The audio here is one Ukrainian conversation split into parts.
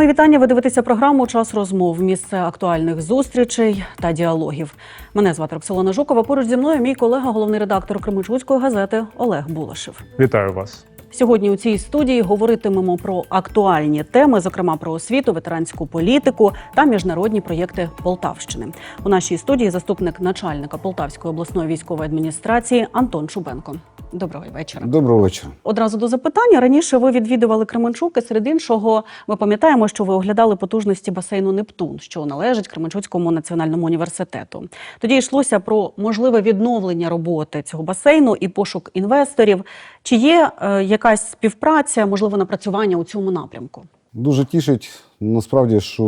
Мої вітання. Ви дивитеся програму Час розмов. Місце актуальних зустрічей та діалогів. Мене звати Роксолана Жукова. Поруч зі мною мій колега, головний редактор Кременчуцької газети Олег Булашев. Вітаю вас. Сьогодні у цій студії говоритимемо про актуальні теми, зокрема про освіту, ветеранську політику та міжнародні проєкти Полтавщини. У нашій студії заступник начальника Полтавської обласної військової адміністрації Антон Чубенко. Доброго вечора. Доброго вечора. Одразу до запитання. Раніше ви відвідували Кременчук, і серед іншого ми пам'ятаємо, що ви оглядали потужності басейну Нептун, що належить Кременчуцькому національному університету. Тоді йшлося про можливе відновлення роботи цього басейну і пошук інвесторів. Чи є е, якась співпраця, можливо, напрацювання у цьому напрямку? Дуже тішить насправді, що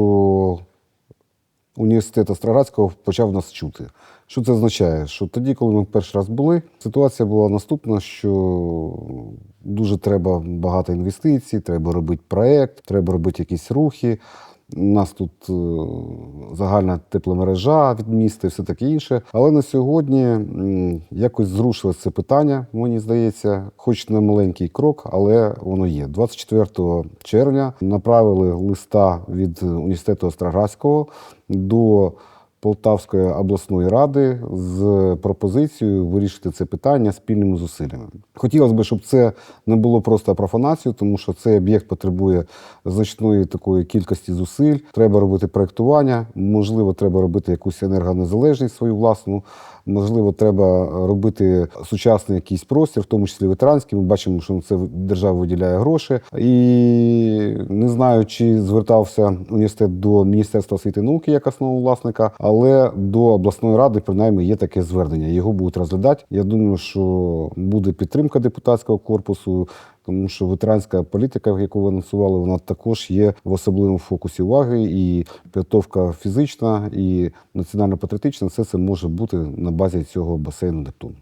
університет Астроградського почав нас чути. Що це означає? Що тоді, коли ми перший раз були, ситуація була наступна, що дуже треба багато інвестицій, треба робити проєкт, треба робити якісь рухи. У нас тут е, загальна тепломережа від міста і все таке інше. Але на сьогодні якось зрушилось це питання, мені здається, хоч на маленький крок, але воно є. 24 червня направили листа від університету Остроградського до Полтавської обласної ради з пропозицією вирішити це питання спільними зусиллями. Хотілося б, щоб це не було просто профанацією, тому що цей об'єкт потребує значної такої кількості зусиль. Треба робити проектування, можливо, треба робити якусь енергонезалежність свою власну. Можливо, треба робити сучасний якийсь простір, в тому числі ветеранський. Ми бачимо, що це держава виділяє гроші. І не знаю, чи звертався університет до Міністерства освіти і науки як основного власника, але до обласної ради принаймні є таке звернення. Його будуть розглядати. Я думаю, що буде підтримка депутатського корпусу. Тому що ветеранська політика, яку ви анонсували, вона також є в особливому фокусі уваги. І підготовка фізична і національно-патріотична все це може бути на базі цього басейну Нептун.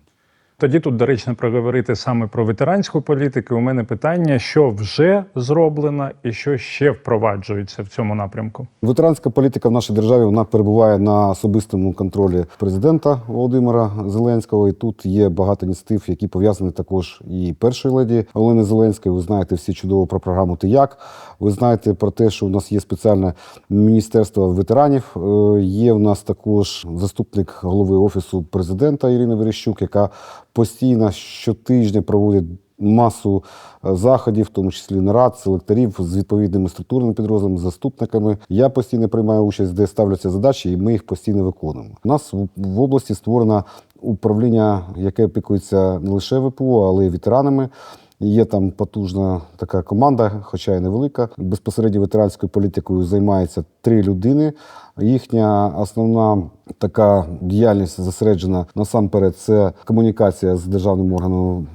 Тоді тут доречно проговорити саме про ветеранську політику. У мене питання, що вже зроблено і що ще впроваджується в цьому напрямку. Ветеранська політика в нашій державі вона перебуває на особистому контролі президента Володимира Зеленського. І тут є багато ініціатив, які пов'язані також і першої леді Олени Зеленської. Ви знаєте всі чудово про програму Ти як. Ви знаєте про те, що у нас є спеціальне міністерство ветеранів. Е, Є в нас також заступник голови офісу президента Ірина Верещук, яка постійно щотижня проводять масу е, заходів, в тому числі нарад, селекторів з відповідними структурними підрозділами, заступниками. Я постійно приймаю участь, де ставляться задачі, і ми їх постійно виконуємо. У нас в- області створено управління, яке опікується не лише ВПО, але й ветеранами. Є там потужна така команда, хоча й невелика. Безпосередньо ветеранською політикою займається три людини. Їхня основна така діяльність зосереджена насамперед це комунікація з державним органом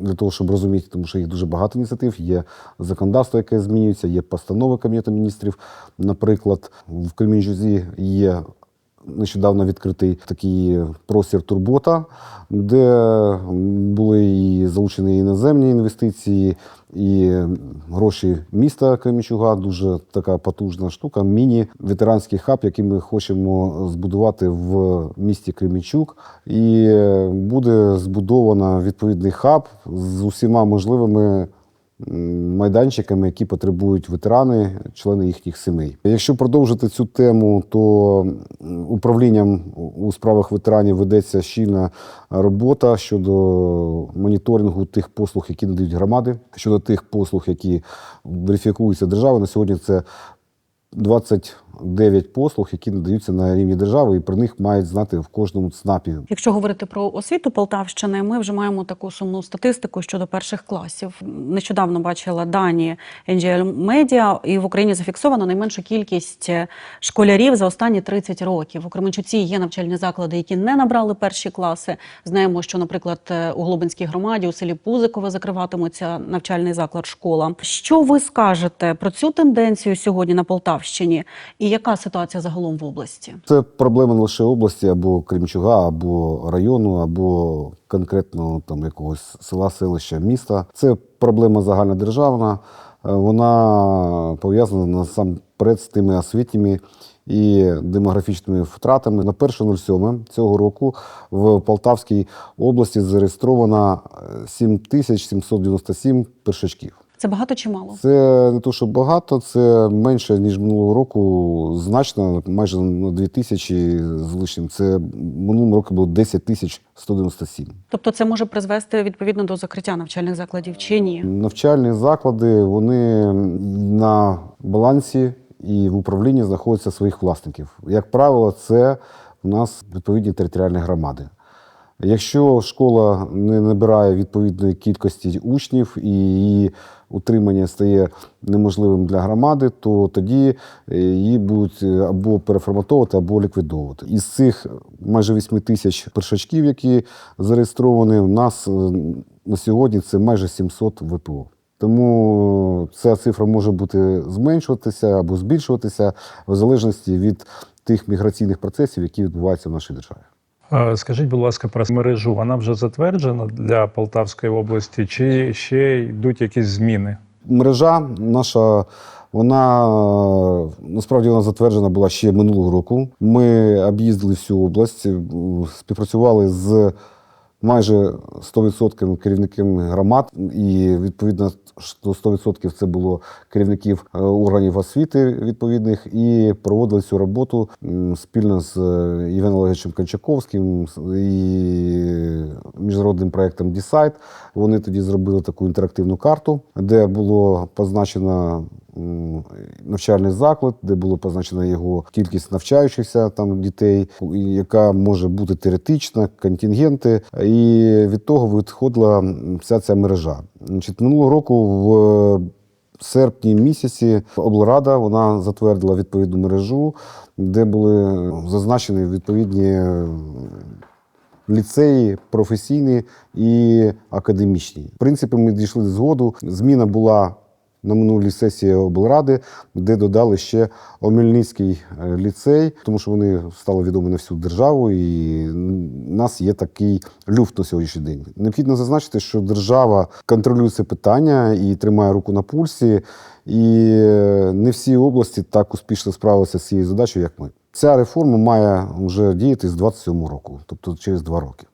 для того, щоб розуміти, тому що їх дуже багато ініціатив. Є законодавство, яке змінюється, є постанови Кабінету міністрів. Наприклад, в Кремінчузі є нещодавно відкритий такий простір Турбота, де були і залучені іноземні інвестиції, і гроші міста Кремічуга. Дуже така потужна штука. Міні-ветеранський хаб, який ми хочемо збудувати в місті Кремічук. І буде збудовано відповідний хаб з усіма можливими майданчиками, які потребують ветерани, члени їхніх сімей. Якщо продовжити цю тему, то управлінням у справах ветеранів ведеться щільна робота щодо моніторингу тих послуг, які надають громади, щодо тих послуг, які верифікуються державою. На сьогодні це 29 послуг, які надаються на рівні держави, і про них мають знати в кожному ЦНАПі. Якщо говорити про освіту Полтавщини, ми вже маємо таку сумну статистику щодо перших класів. Нещодавно бачила дані NGL Media, і в Україні зафіксовано найменшу кількість школярів за останні 30 років. У Кременчуці є навчальні заклади, які не набрали перші класи. Знаємо, що, наприклад, у Глобинській громаді у селі Пузикове закриватиметься навчальний заклад школа. Що ви скажете про цю тенденцію сьогодні на Полтавщині? І яка ситуація загалом в області? Це проблема не лише області або Кремчуга, або району, або конкретно там якогось села, селища, міста. Це проблема загальнодержавна. Е, Вона пов'язана насамперед з тими освітніми і демографічними втратами. На 1.07 цього року в Полтавській області зареєстровано е, 7797 першачків. Це багато чи мало? Це не то, що багато, це менше ніж минулого року, значно, майже на 2 тисячі з лишнім. Це минулого року було 10 тисяч 197. Тобто це може призвести відповідно до закриття навчальних закладів чи ні? Навчальні заклади вони на балансі і в управлінні знаходяться своїх власників. Як правило, це у нас відповідні територіальні громади. Якщо школа не набирає відповідної кількості учнів і її утримання стає неможливим для громади, то тоді е, її будуть е, або переформатовувати, або ліквідовувати. Із цих майже 8 тисяч першачків, які зареєстровані, у нас е, на сьогодні це майже 700 ВПО. Тому ця цифра може бути зменшуватися або збільшуватися в залежності від тих міграційних процесів, які відбуваються в нашій державі. Скажіть, будь ласка, про мережу. Вона вже затверджена для Полтавської області, чи ще йдуть якісь зміни? Мережа наша, вона е, насправді вона затверджена була ще минулого року. Ми об'їздили всю область, співпрацювали з майже 100% керівниками громад, і відповідно що 100% це було керівників е, органів освіти відповідних, і проводили цю роботу спільно з е, Євгеном Олеговичем Кончаковським і міжнародним проектом Дісайт. Вони тоді зробили таку інтерактивну карту, де було позначено навчальний заклад, де було позначена його кількість навчаючихся там дітей, яка може бути теоретична, контингенти. І від того відходила вся ця мережа. Значить, минулого року в серпні місяці облрада вона затвердила відповідну мережу, де були зазначені відповідні ліцеї, професійні і академічні. В принципі, ми дійшли згоду. Зміна була на минулій сесії облради, де додали ще Омельницький е, ліцей, тому що вони стали відомі на всю державу, і в нас є такий люфт на сьогоднішній день. Необхідно зазначити, що держава контролює це питання і тримає руку на пульсі, і е, не всі області так успішно справилися з цією задачею, як ми. Ця реформа має вже діяти з 27 року, тобто через два роки.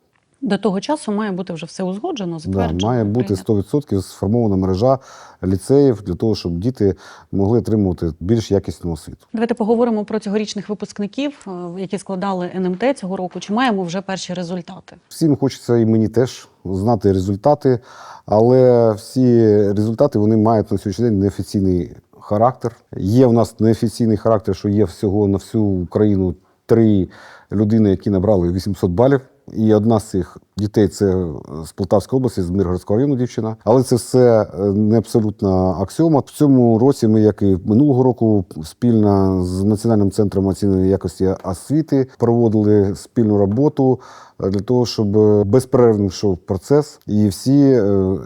До того часу має бути вже все узгоджено, Да, затверджено. має бути прийнято. 100% сформована мережа ліцеїв для того, щоб діти могли отримувати більш якісну освіту. Давайте поговоримо про цьогорічних випускників, е, які складали НМТ цього року. Чи маємо вже перші результати? Всім хочеться і мені теж знати результати, але всі результати вони мають на сьогоднішній день неофіційний характер. Є в нас неофіційний характер, що є всього на всю Україну три людини, які набрали 800 балів. І одна з цих дітей це з Полтавської області, з Миргородського району дівчина. Але це все е, не абсолютна аксіома. В цьому році ми, як і минулого року, спільно з Національним центром оцінювання якості освіти проводили спільну роботу е, для того, щоб безперервно йшов процес, і всі е,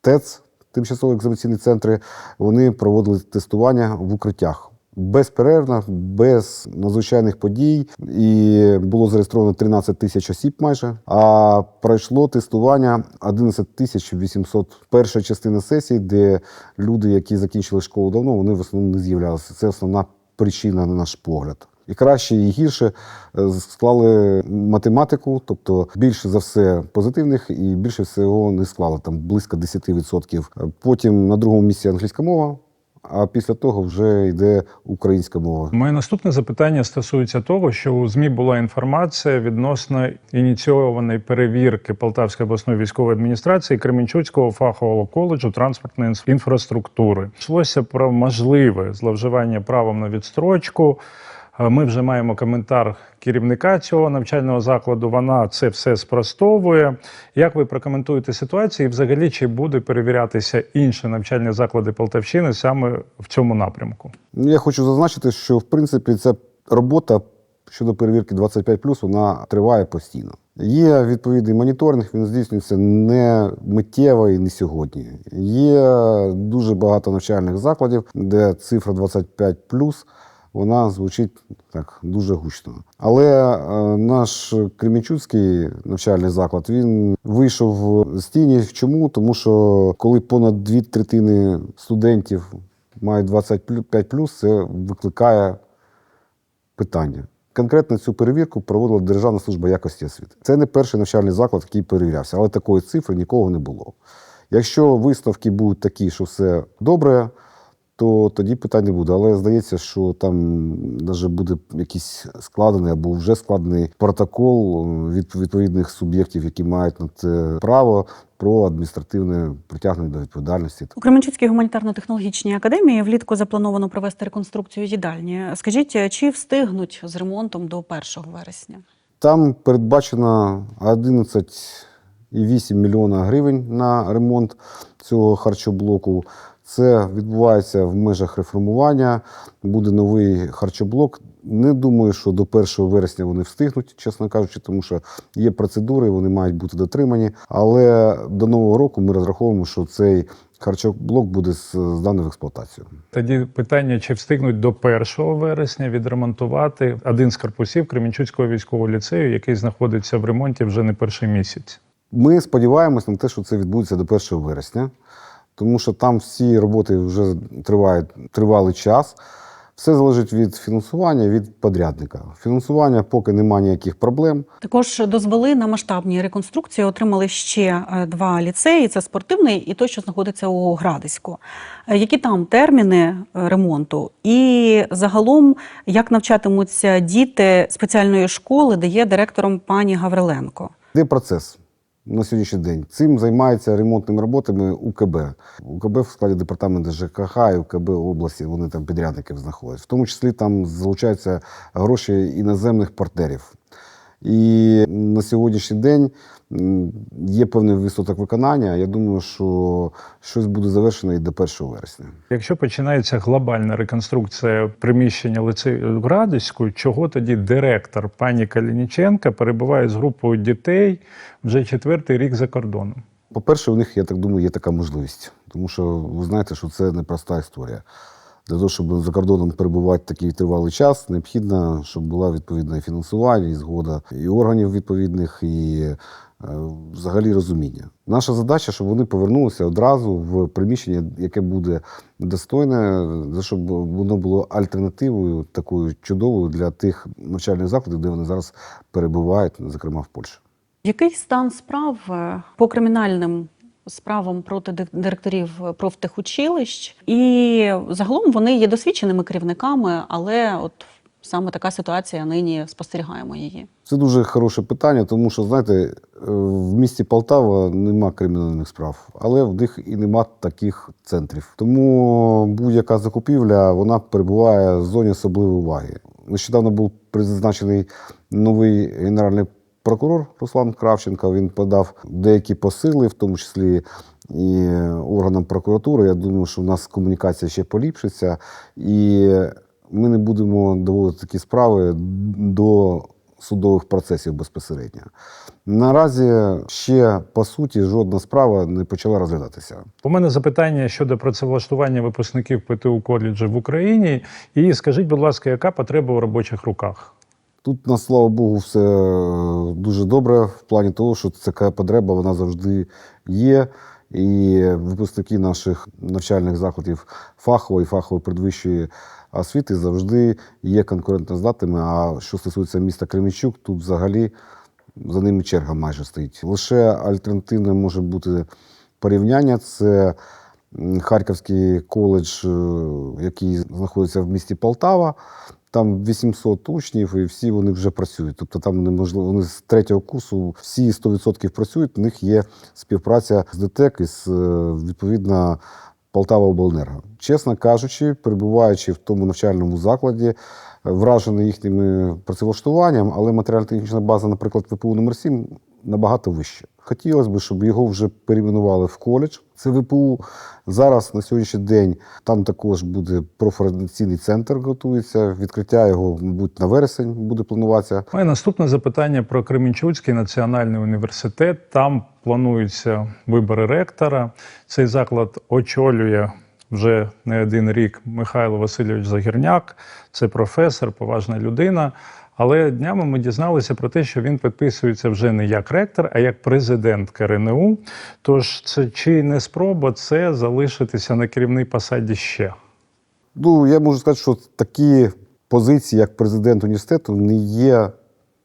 ТЕЦ, тимчасово екзаменаційні центри, вони проводили тестування в укриттях. Безперервно, без надзвичайних подій, і було зареєстровано 13 тисяч осіб майже. А пройшло тестування 11 тисяч 800. Перша частина сесії, де люди, які закінчили школу давно, вони в основному не з'являлися. Це основна причина, на наш погляд. І краще, і гірше е, склали математику, тобто більше за все позитивних, і більше всього не склали там близько 10%. Потім на другому місці англійська мова. А після того вже йде українська мова. Моє наступне запитання стосується того, що у ЗМІ була інформація відносно ініційованої перевірки Полтавської обласної військової адміністрації Кременчуцького фахового коледжу транспортної інфраструктури. Йшлося про можливе зловживання правом на відстрочку. Ми вже маємо коментар керівника цього навчального закладу. Вона це все спростовує. Як ви прокоментуєте ситуацію? І взагалі чи буде перевірятися інші навчальні заклади Полтавщини саме в цьому напрямку? Ну, Я хочу зазначити, що в принципі ця робота щодо перевірки 25+, вона триває постійно. Є відповідний моніторинг, він здійснюється не миттєво і не сьогодні. Є дуже багато навчальних закладів, де цифра 25+, вона звучить так дуже гучно. Але е, наш Кремінчуцький навчальний заклад він вийшов з тіні. Чому? Тому що коли понад дві третини студентів мають 25+, це викликає питання. Конкретно цю перевірку проводила Державна служба якості освіти. Це не перший навчальний заклад, який перевірявся, але такої цифри нікого не було. Якщо висновки будуть такі, що все добре, то тоді питань не буде. Але здається, що там навіть буде якийсь складений або вже складений протокол е, від відповідних суб'єктів, які мають на це право про адміністративне притягнення до відповідальності. У Кременчуцькій гуманітарно-технологічній академії влітку заплановано провести реконструкцію їдальні. Скажіть, чи встигнуть з ремонтом до 1 вересня? Там передбачено 11,8 мільйона гривень на ремонт цього харчоблоку. Це відбувається в межах реформування. Буде новий харчоблок. Не думаю, що до 1 вересня вони встигнуть, чесно кажучи, тому що є процедури, вони мають бути дотримані. Але до нового року ми розраховуємо, що цей харчоблок буде зданий в експлуатацію. Тоді питання, чи встигнуть до 1 вересня відремонтувати один з корпусів Кремінчуцького військового ліцею, який знаходиться в ремонті вже не перший місяць. Ми сподіваємось на те, що це відбудеться до 1 вересня, тому що там всі роботи вже тривають тривалий час. Все залежить від фінансування, від подрядника. Фінансування поки немає ніяких проблем. Також дозволи на масштабні реконструкції отримали ще е, два ліцеї: це спортивний і той, що знаходиться у Градиську. Е, Які там терміни е, ремонту? І загалом, як навчатимуться діти спеціальної школи, де є директором пані Гавриленко? Де процес на сьогоднішній день? Цим займається ремонтними роботами УКБ. УКБ в складі департаменту ЖКХ і УКБ області, вони там підрядників знаходять. В тому числі там залучаються гроші іноземних партнерів. І на сьогоднішній день є певний відсоток виконання. Я думаю, що щось буде завершено і до 1 вересня. Якщо починається глобальна реконструкція приміщення ліцею в Градиську, чого тоді директор пані Калініченка перебуває з групою дітей вже четвертий рік за кордоном? По-перше, у них, я так думаю, є така можливість, тому що ви знаєте, що це непроста історія. Для того, щоб за кордоном перебувати такий тривалий час, необхідно, щоб була відповідне фінансування, і згода і органів відповідних, і е, взагалі розуміння. Наша задача, щоб вони повернулися одразу в приміщення, яке буде достойне, щоб воно було альтернативою такою чудовою для тих навчальних закладів, де вони зараз перебувають, зокрема в Польщі. Який стан справ е, по кримінальним справам проти директорів профтехучилищ? І загалом вони є досвідченими керівниками, але от саме така ситуація нині спостерігаємо її. Це дуже хороше питання, тому що, знаєте, е, в місті Полтава нема кримінальних справ, але в них і нема таких центрів. Тому будь-яка закупівля вона перебуває в зоні особливої уваги. Нещодавно був призначений новий генеральний прокурор Руслан Кравченко. Він подав деякі посили, в тому числі і органам прокуратури. Я думаю, що в нас комунікація ще поліпшиться, і ми не будемо доводити такі справи до судових процесів безпосередньо. Наразі ще по суті жодна справа не почала розглядатися. У мене запитання щодо працевлаштування випускників ПТУ коледжу в Україні. І скажіть, будь ласка, яка потреба у робочих руках? Тут, на слава Богу, все е, дуже добре в плані того, що така потреба вона завжди є. І випускники наших навчальних закладів фахової, фахової передвищої освіти завжди є конкурентоздатними. А що стосується міста Кременчук, тут взагалі за ними черга майже стоїть. Лише альтернативне може бути порівняння. Це Харківський коледж, е, який знаходиться в місті Полтава. Там 800 учнів, і всі вони вже працюють. Тобто там неможливо, вони з третього курсу всі 100% працюють. У них є співпраця з ДТЕК і з е, відповідно Полтава Обленерго. Чесно кажучи, перебуваючи в тому навчальному закладі, е, вражений їхнім працевлаштуванням, але матеріально-технічна база, наприклад, ВПУ номер 7 набагато вища. Хотілося б, щоб його вже перейменували в коледж. Це ВПУ. Зараз на сьогоднішній день там також буде профорієнтаційний центр готується. Відкриття його, мабуть, на вересень буде плануватися. Моє наступне запитання про Кременчуцький національний університет. Там плануються вибори ректора. Цей заклад очолює вже не один рік Михайло Васильович Загірняк. Це професор, поважна людина. Але днями ми дізналися про те, що він підписується вже не як ректор, а як президент КРНУ. Тож це чи не спроба це залишитися на керівній посаді ще? Ну, я можу сказати, що такі позиції, як президент університету, не є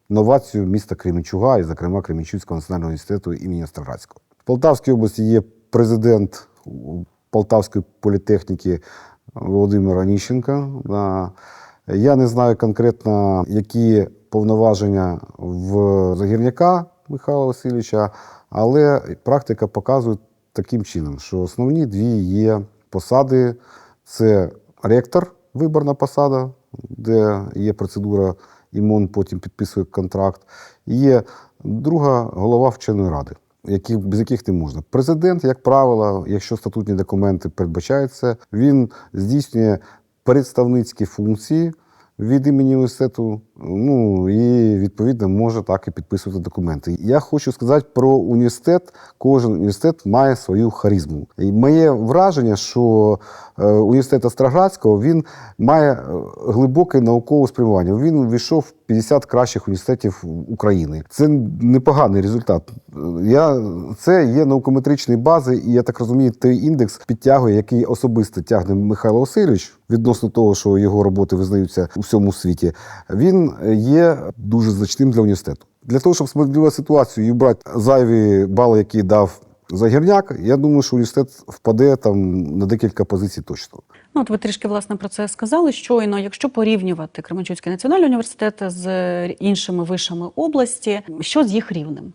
новацією міста Кременчуга і, зокрема, Кременчуцького національного університету імені Остроградського. В Полтавській області є президент Полтавської політехніки Володимир Аніщенко. Я не знаю конкретно, які повноваження в Загірняка Михайла Васильовича, але практика показує таким чином, що основні дві є посади: це ректор, виборна посада, де є процедура, і МОН потім підписує контракт. Є друга голова вченої ради, які, без яких не можна. Президент, як правило, якщо статутні документи передбачають це, він здійснює представницькі функції від імені університету, ну і відповідно може так і підписувати документи. Я хочу сказати про університет. Кожен університет має свою харизму. І моє враження, що е, університет Остроградського він має е, глибоке наукове спрямування. Він увійшов в 50 кращих університетів України. Це непоганий результат. Я, це є наукометричні бази, і я так розумію, той індекс підтягує, який особисто тягне Михайло Васильович відносно того, що його роботи визнаються у всьому світі. Він є дуже значним для університету. Для того, щоб справедливу ситуацію і брати зайві бали, які дав Загірняк, я думаю, що університет впаде там на декілька позицій точно. Ну, от ви трішки власне про це сказали. Щойно, якщо порівнювати Кременчуцький національний університет з іншими вишами області, що з їх рівнем?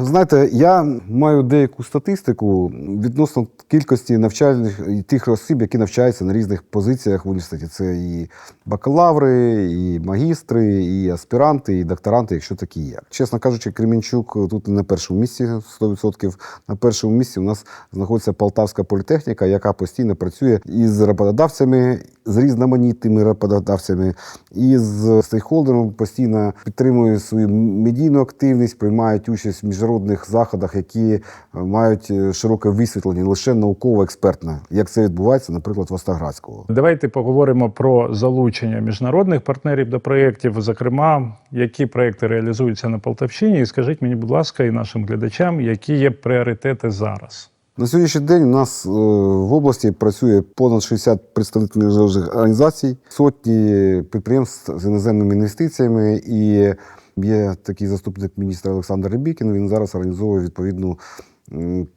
Знаєте, я маю деяку статистику відносно кількості навчальних і тих осіб, які навчаються на різних позиціях в університеті. Це і бакалаври, і магістри, і аспіранти, і докторанти, якщо такі є. Чесно кажучи, Кремінчук тут на першому місці 100%. На першому місці у нас знаходиться Полтавська політехніка, яка постійно працює із роботодавцями, з різноманітними роботодавцями, і з стейкхолдером постійно підтримує свою медійну активність, приймають участь в міжнародних заходах, які е, мають е, широке висвітлення, не лише науково-експертне, як це відбувається, наприклад, в Остаградського. Давайте поговоримо про залучення міжнародних партнерів до проєктів, зокрема, які проєкти реалізуються на Полтавщині. І скажіть мені, будь ласка, і нашим глядачам, які є пріоритети зараз. На сьогоднішній день у нас е, в області працює понад 60 представників міжнародних організацій, сотні підприємств з іноземними інвестиціями. І є такий заступник міністра Олександр Рибікін. Він зараз організовує відповідну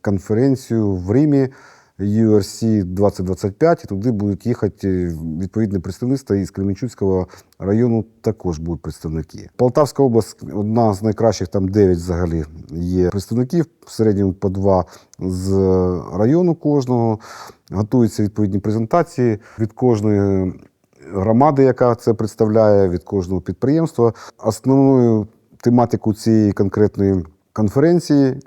конференцію в Римі. URC 2025, і туди будуть їхати відповідні представництва із Кременчуцького району також будуть представники. Полтавська область одна з найкращих, там 9 взагалі є представників, в середньому по два з району кожного. Готуються відповідні презентації від кожної громади, яка це представляє, від кожного підприємства. Основною тематикою цієї конкретної конференції е,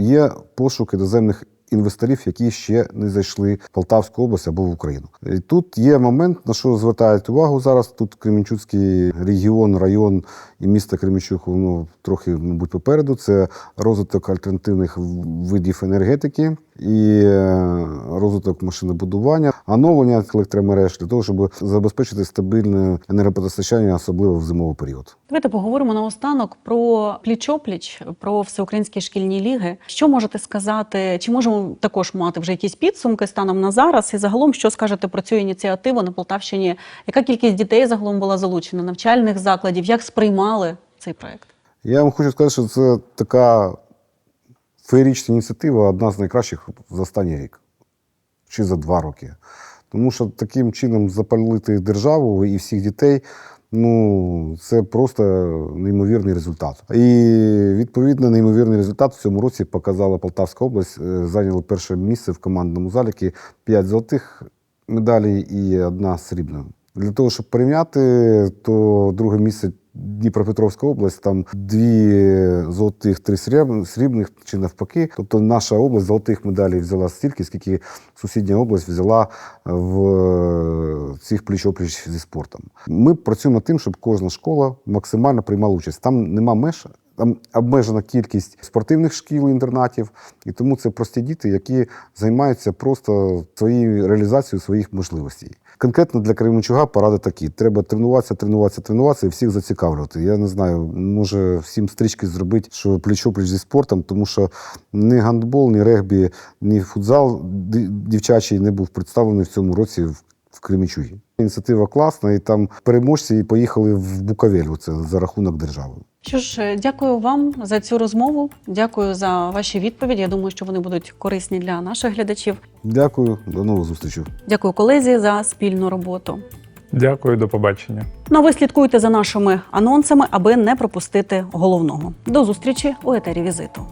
є пошук іноземних інвесторів, які ще не зайшли в Полтавську область або в Україну. І тут є момент, на що звертають увагу зараз. Тут Кременчуцький регіон, район і місто Кременчук, воно трохи, мабуть, попереду. Це розвиток альтернативних видів енергетики і е, розвиток машинобудування, оновлення електромереж для того, щоб забезпечити стабільне енергопостачання, особливо в зимовий період. Давайте поговоримо наостанок про пліч-опліч, про всеукраїнські шкільні ліги. Що можете сказати? Чи можемо також мати вже якісь підсумки станом на зараз? І загалом, що скажете про цю ініціативу на Полтавщині? Яка кількість дітей загалом була залучена, навчальних закладів? Як сприймали цей проект? Я вам хочу сказати, що це така феєрична ініціатива, одна з найкращих за останній рік чи за два роки. Тому що таким чином запалити державу і всіх дітей. Ну, це просто неймовірний результат. І відповідно неймовірний результат в цьому році показала Полтавська область. Е, Зайняла перше місце в командному заліки. П'ять золотих медалей і одна срібна. Для того, щоб порівняти, то друге місце Дніпропетровська область, там дві золотих, три срібних чи навпаки. Тобто наша область золотих медалей взяла стільки, скільки сусідня область взяла в е, цих пліч-опліч зі спортом. Ми працюємо над тим, щоб кожна школа максимально приймала участь. Там нема меж. Там обмежена кількість спортивних шкіл, інтернатів, і тому це прості діти, які займаються просто своєю реалізацією своїх можливостей. Конкретно для Кременчуга поради такі: треба тренуватися, тренуватися, тренуватися і всіх зацікавлювати. Я не знаю, може всім стрічки зробити, що пліч-опліч зі спортом, тому що ні гандбол, ні регбі, ні футзал дівчачий не був представлений в цьому році в Кременчугі. Ініціатива класна, і там переможці і поїхали в Буковель. Це за рахунок держави. Що ж, е, дякую вам за цю розмову. Дякую за ваші відповіді. Я думаю, що вони будуть корисні для наших глядачів. Дякую, до нових зустрічей. Дякую колезі за спільну роботу. Дякую, до побачення. Ну а ви слідкуйте за нашими анонсами, аби не пропустити головного. До зустрічі у етері візиту.